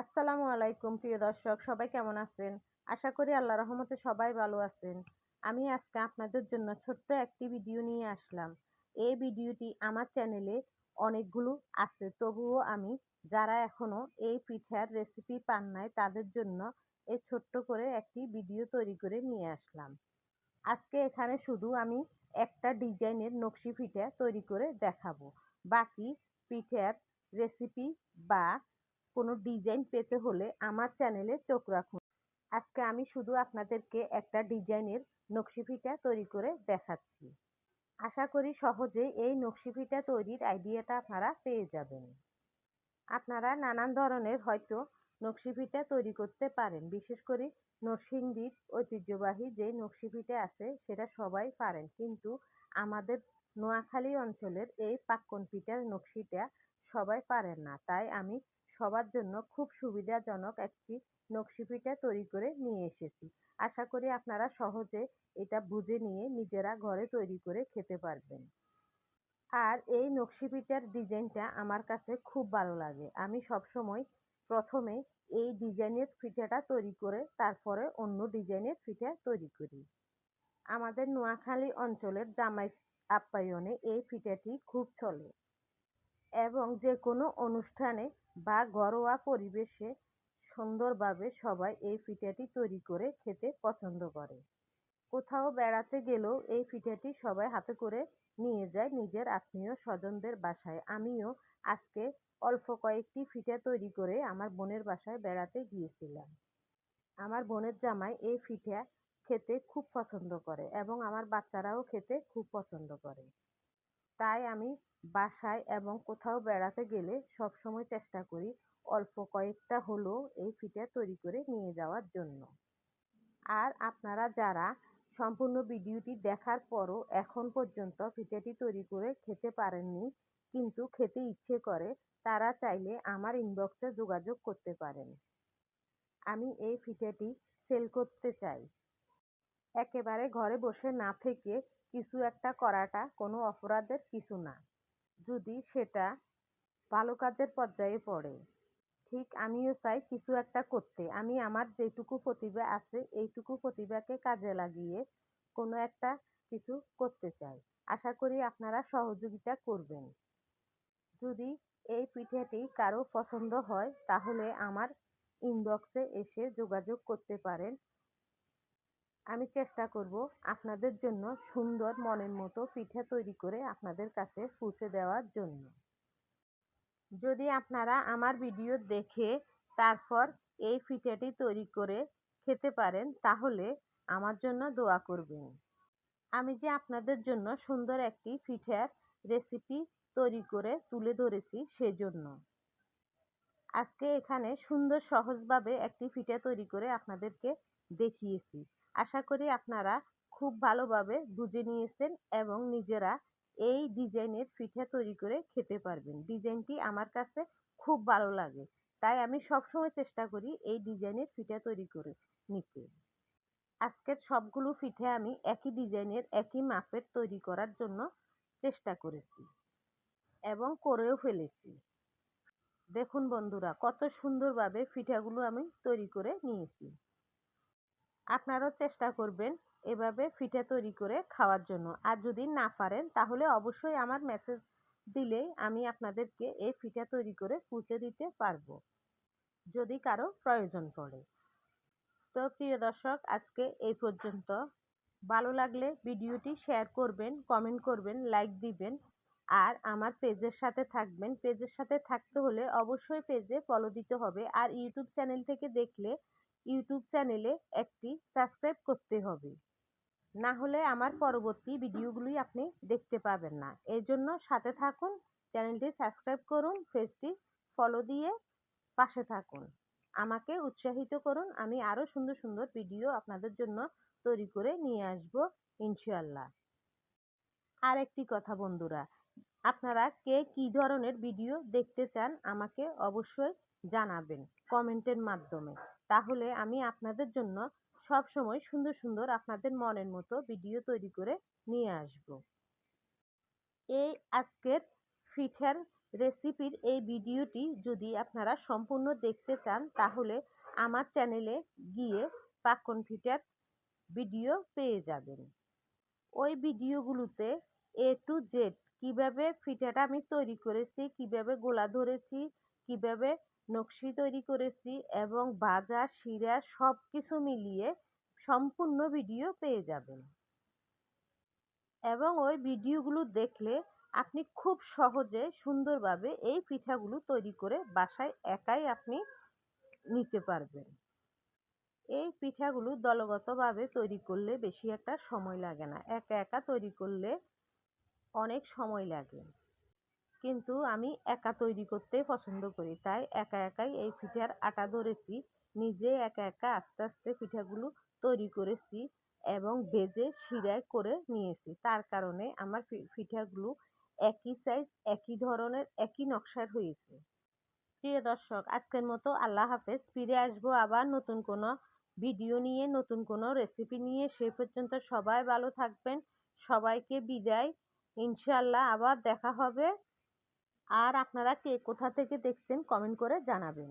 আসসালামু আলাইকুম, প্রিয় দর্শক, সবাই কেমন আছেন? আশা করি আল্লাহ রহমতে সবাই ভালো আছেন। আমি আজকে আপনাদের জন্য ছোট্ট একটি ভিডিও নিয়ে আসলাম। এই ভিডিওটি আমার চ্যানেলে অনেকগুলো আছে, তবুও আমি যারা এখনও এই পিঠার রেসিপি পান নাই, তাদের জন্য এই ছোট্ট করে একটি ভিডিও তৈরি করে নিয়ে আসলাম। আজকে এখানে শুধু আমি একটা ডিজাইনের নকশি পিঠা তৈরি করে দেখাবো। বাকি পিঠার রেসিপি বা কোনো ডিজাইন পেতে হলে আমার চ্যানেলে চোখ রাখুন। আজকে আমি শুধু আপনাদেরকে একটা ডিজাইনের নকশি ফিতা তৈরি করে দেখাচ্ছি। আশা করি সহজে এই নকশি ফিতা তৈরির আইডিয়াটা আপনারা পেয়ে যাবেন। আপনারা নানান ধরনের হয়তো নকশি ফিতা তৈরি করতে পারেন। বিশেষ করে নরসিংদীর ঐতিহ্যবাহী যে নকশি ফিতা আছে, সেটা সবাই পারেন। কিন্তু আমাদের নোয়াখালী অঞ্চলের এই পাক্কন পিঠার নকশিটা সবাই পারেন না। তাই আমি সবার জন্য খুব সুবিধাজনক একটি নকশি পিঠা তৈরি করে নিয়ে এসেছি। আশা করি আপনারা সহজে এটা বুঝে নিয়ে নিজেরা ঘরে তৈরি করে খেতে পারবেন। আর এই নকশি পিঠার ডিজাইনটা আমার কাছে খুব ভালো লাগে। আমি সবসময় প্রথমে এই ডিজাইনের পিঠাটা তৈরি করে তারপরে অন্য ডিজাইনের পিঠা তৈরি করি। আমাদের নোয়াখালী অঞ্চলের জামাই আপ্যায়নে এই পিঠাটি খুব চলে। এবং যে কোনো অনুষ্ঠানে বা ঘরোয়া পরিবেশে সুন্দরভাবে সবাই এই পিঠাটি তৈরি করে খেতে পছন্দ করে। কোথাও বেড়াতে গেলেও এই পিঠাটি সবাই হাতে করে নিয়ে যায় নিজের আত্মীয় স্বজনদের বাসায়। আমিও আজকে অল্প কয়েকটি পিঠা তৈরি করে আমার বোনের বাসায় বেড়াতে গিয়েছিলাম। আমার বোনের জামাই এই পিঠা খেতে খুব পছন্দ করে এবং আমার বাচ্চারাও খেতে খুব পছন্দ করে। তাই আমি বাসায় এবং কোথাও বেড়াতে গেলে সবসময় চেষ্টা করি অল্প কয়েকটা হলেও এই পিঠা তৈরি করে নিয়ে যাওয়ার জন্য। আর আপনারা যারা সম্পূর্ণ ভিডিওটি দেখার পরও এখন পর্যন্ত পিঠাটি তৈরি করে খেতে পারেননি, কিন্তু খেতে ইচ্ছে করে, তারা চাইলে আমার ইনবক্সে যোগাযোগ করতে পারেন। আমি এই পিঠাটি সেল করতে চাই। একেবারে ঘরে বসে না থেকে কিছু একটা করাটা কোনো অপরাধের কিছু না। যদি সেটা ভালো কাজের পর্যায়ে পড়ে, ঠিক আমিও চাই কিছু একটা করতে। আমি আমার যেটুকু প্রতিভা আছে, এইটুকু প্রতিভাকে কাজে লাগিয়ে কোনো একটা কিছু করতে চাই। আশা করি আপনারা সহযোগিতা করবেন। যদি এই পিঠাটি কারও পছন্দ হয়, তাহলে আমার ইনবক্সে এসে যোগাযোগ করতে পারেন। আমি চেষ্টা করব আপনাদের জন্য সুন্দর মনের মতো পিঠা তৈরি করে আপনাদের কাছে পৌঁছে দেওয়ার জন্য। যদি আপনারা আমার ভিডিও দেখে তারপর এই পিঠেটি তৈরি করে খেতে পারেন, তাহলে আমার জন্য দোয়া করবেন। আমি যে আপনাদের জন্য সুন্দর একটি পিঠার রেসিপি তৈরি করে তুলে ধরেছি সেজন্য। আজকে এখানে সুন্দর সহজভাবে একটি পিঠা তৈরি করে আপনাদেরকে দেখিয়েছি। আশা করি আপনারা খুব ভালোভাবে বুঝে নিয়েছেন এবং নিজেরা এই ডিজাইনের পিঠা তৈরি করে খেতে পারবেন। ডিজাইনটি আমার কাছে খুব ভালো লাগে। তাই আমি সবসময় চেষ্টা করি এই ডিজাইনের পিঠা তৈরি করে নিতে। আজকের সবগুলো পিঠে আমি একই ডিজাইনের, একই মাপের তৈরি করার জন্য চেষ্টা করেছি এবং করেও ফেলেছি। দেখুন বন্ধুরা, কত সুন্দরভাবে পিঠাগুলো আমি তৈরি করে নিয়েছি। আপনারাও চেষ্টা করবেন এভাবে পিঠা তৈরি করে খাওয়ার জন্য। আর যদি না পারেন, তাহলে অবশ্যই আমার মেসেজ দিলেই আমি আপনাদেরকে এই পিঠা তৈরি করে পৌঁছে দিতে পারব, যদি কারও প্রয়োজন পড়ে। তো প্রিয় দর্শক, আজকে এই পর্যন্ত। ভালো লাগলে ভিডিওটি শেয়ার করবেন কমেন্ট করবেন লাইক দিবেন। আর আমার পেজের সাথে থাকবেন। পেজের সাথে থাকতে হলে অবশ্যই পেজে ফলো দিতে হবে। আর ইউটিউব চ্যানেল থেকে দেখলে ইউটিউব চ্যানেলে একটি সাবস্ক্রাইব করতে হবে। না হলে আমার পরবর্তী ভিডিওগুলি আপনি দেখতে পাবেন না। এই জন্য সাথে থাকুন, চ্যানেলটি সাবস্ক্রাইব করুন, পেজটি ফলো দিয়ে পাশে থাকুন। আমাকে উৎসাহিত করুন, আমি আরও সুন্দর সুন্দর ভিডিও আপনাদের জন্য তৈরি করে নিয়ে আসব ইনশাল্লাহ আর একটি কথা বন্ধুরা, আপনারা কে কি ধরনের ভিডিও দেখতে চান আমাকে অবশ্যই জানাবেন কমেন্টের মাধ্যমে। তাহলে আমি আপনাদের জন্য সব সময় সুন্দর সুন্দর আপনাদের মনের মতো ভিডিও তৈরি করে নিয়ে আসব। এই আজকের পিঠার রেসিপির এই ভিডিওটি যদি আপনারা সম্পূর্ণ দেখতে চান, তাহলে আমার চ্যানেলে গিয়ে পাকন ফিটার ভিডিও পেয়ে যাবেন। ওই ভিডিওগুলোতে এ টু জেড কীভাবে ফিটাটা আমি তৈরি করেছি, কীভাবে গোলা ধরেছি, কীভাবে নকশি তৈরি করেছি এবং বাজা শিরা সব কিছু মিলিয়ে সম্পূর্ণ ভিডিও পেয়ে যাবেন। এবং ওই ভিডিওগুলো দেখলে আপনি খুব সহজে সুন্দরভাবে এই পিঠাগুলো তৈরি করে বাসায় একাই আপনি নিতে পারবেন। এই পিঠাগুলো দলগতভাবে তৈরি করলে বেশি একটা সময় লাগে না। একা একা তৈরি করলে অনেক সময় লাগে। কিন্তু আমি একা তৈরি করতে পছন্দ করি। তাই একা একাই এই পিঠার আটা ধরেছি। নিজে একা একা আস্তে আস্তে পিঠাগুলো তৈরি করেছি এবং ভেজে শিরায় করে নিয়েছি। তার কারণে আমার পিঠাগুলো একই সাইজ একই ধরনের, একই নকশার হয়েছে। প্রিয় দর্শক, আজকের মতো আল্লাহ হাফেজ। ফিরে আসব আবার নতুন কোনো ভিডিও নিয়ে, নতুন কোনো রেসিপি নিয়ে। সে পর্যন্ত সবাই ভালো থাকবেন। সবাইকে বিদায়। ইনশাল্লাহ আবার দেখা হবে। আর আপনারা কে কোথা থেকে দেখছেন কমেন্ট করে জানাবেন।